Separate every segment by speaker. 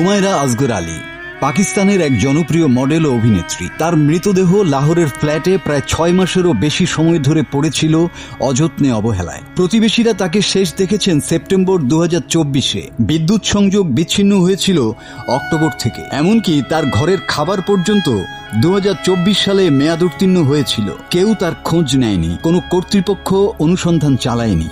Speaker 1: হুমায়রা আজগর আলী, পাকিস্তানের এক জনপ্রিয় মডেল ও অভিনেত্রী। তার মৃতদেহ লাহোরের ফ্ল্যাটে প্রায় ছয় মাসেরও বেশি সময় ধরে পড়েছিল অযত্নে অবহেলায়। প্রতিবেশীরা তাকে শেষ দেখেছেন সেপ্টেম্বর দু চব্বিশে। বিদ্যুৎ সংযোগ বিচ্ছিন্ন হয়েছিল অক্টোবর থেকে। এমনকি তার ঘরের খাবার পর্যন্ত দু হাজার চব্বিশ সালে মেয়াদ উত্তীর্ণ হয়েছিল। কেউ তার খোঁজ নেয়নি। কোনো কর্তৃপক্ষ অনুসন্ধান চালায়নি।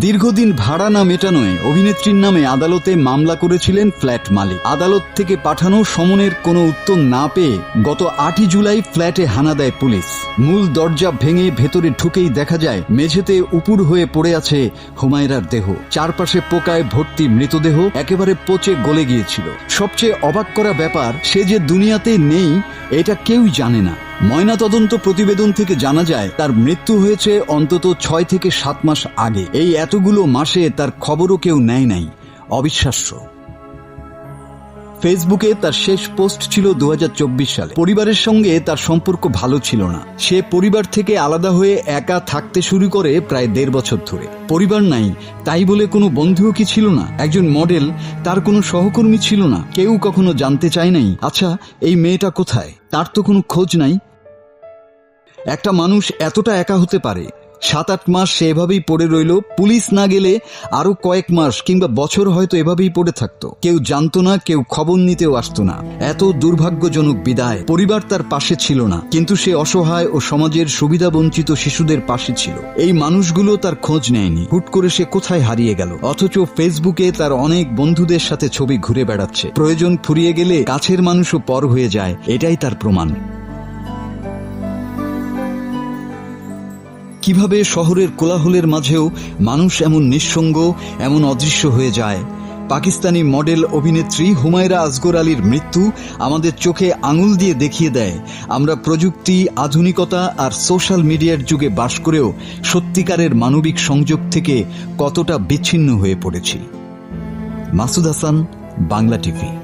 Speaker 1: দীর্ঘদিন ভাড়া না মেটানোয় অভিনেত্রীর নামে আদালতে মামলা করেছিলেন ফ্ল্যাট মালিক। আদালত থেকে পাঠানো সমনের কোনো উত্তর না পেয়ে গত আটই জুলাই ফ্ল্যাটে হানা দেয় পুলিশ। মূল দরজা ভেঙে ভেতরে ঢুকেই দেখা যায়, মেঝেতে উপুর হয়ে পড়ে আছে হুমায়রার দেহ। চারপাশে পোকায় ভর্তি মৃতদেহ একেবারে পচে গলে গিয়েছিল। সবচেয়ে অবাক করা ব্যাপার, সে যে দুনিয়াতে নেই এটা কেউই জানে না। ময়নাতদন্ত প্রতিবেদন থেকে জানা যায়, তার মৃত্যু হয়েছে অন্তত ছয় থেকে সাত মাস আগে। এই এতগুলো মাসে তার খবরও কেউ নেয় নাই। অবিশ্বাস্য। ফেসবুকে তার শেষ পোস্ট ছিল দু সালে। পরিবারের সঙ্গে তার সম্পর্ক ভালো ছিল না। সে পরিবার থেকে আলাদা হয়ে একা থাকতে শুরু করে প্রায় দেড় বছর ধরে। পরিবার নাই, তাই বলে কোনো বন্ধুও কি ছিল না? একজন মডেল, তার কোনো সহকর্মী ছিল না। কেউ কখনো জানতে চায় নাই আচ্ছা এই মেয়েটা কোথায়? তার তো কোনো খোঁজ নাই? একটা মানুষ এতটা একা হতে পারে সাত আট মাস সে এভাবেই পড়ে রইল। পুলিশ না গেলে আরও কয়েক মাস কিংবা বছর হয়তো এভাবেই পড়ে থাকতো। কেউ জানতো না, কেউ খবর নিতেও আসতো না। এত দুর্ভাগ্যজনক বিদায়। পরিবার তার পাশে ছিল না, কিন্তু সে অসহায় ও সমাজের সুবিধা বঞ্চিত শিশুদের পাশে ছিল। এই মানুষগুলো তার খোঁজ নেয়নি। হুট করে সে কোথায় হারিয়ে গেল? অথচ ফেসবুকে তার অনেক বন্ধুদের সাথে ছবি ঘুরে বেড়াচ্ছে। প্রয়োজন ফুরিয়ে গেলে কাছের মানুষও পর হয়ে যায়। এটাই তার প্রমাণ। কীভাবে শহরের কোলাহলের মাঝেও মানুষ এমন নিঃসঙ্গ, এমন অদৃশ্য হয়ে যায়? পাকিস্তানি মডেল অভিনেত্রী হুমায়রা আজগর আলীর মৃত্যু আমাদের চোখে আঙুল দিয়ে দেখিয়ে দেয়। আমরা প্রযুক্তি, আধুনিকতা আর সোশ্যাল মিডিয়ার যুগে বাস করেও সত্যিকারের মানবিক সংযোগ থেকে কতটা বিচ্ছিন্ন হয়ে পড়েছি। মাসুদ হাসান, বাংলা টিভি।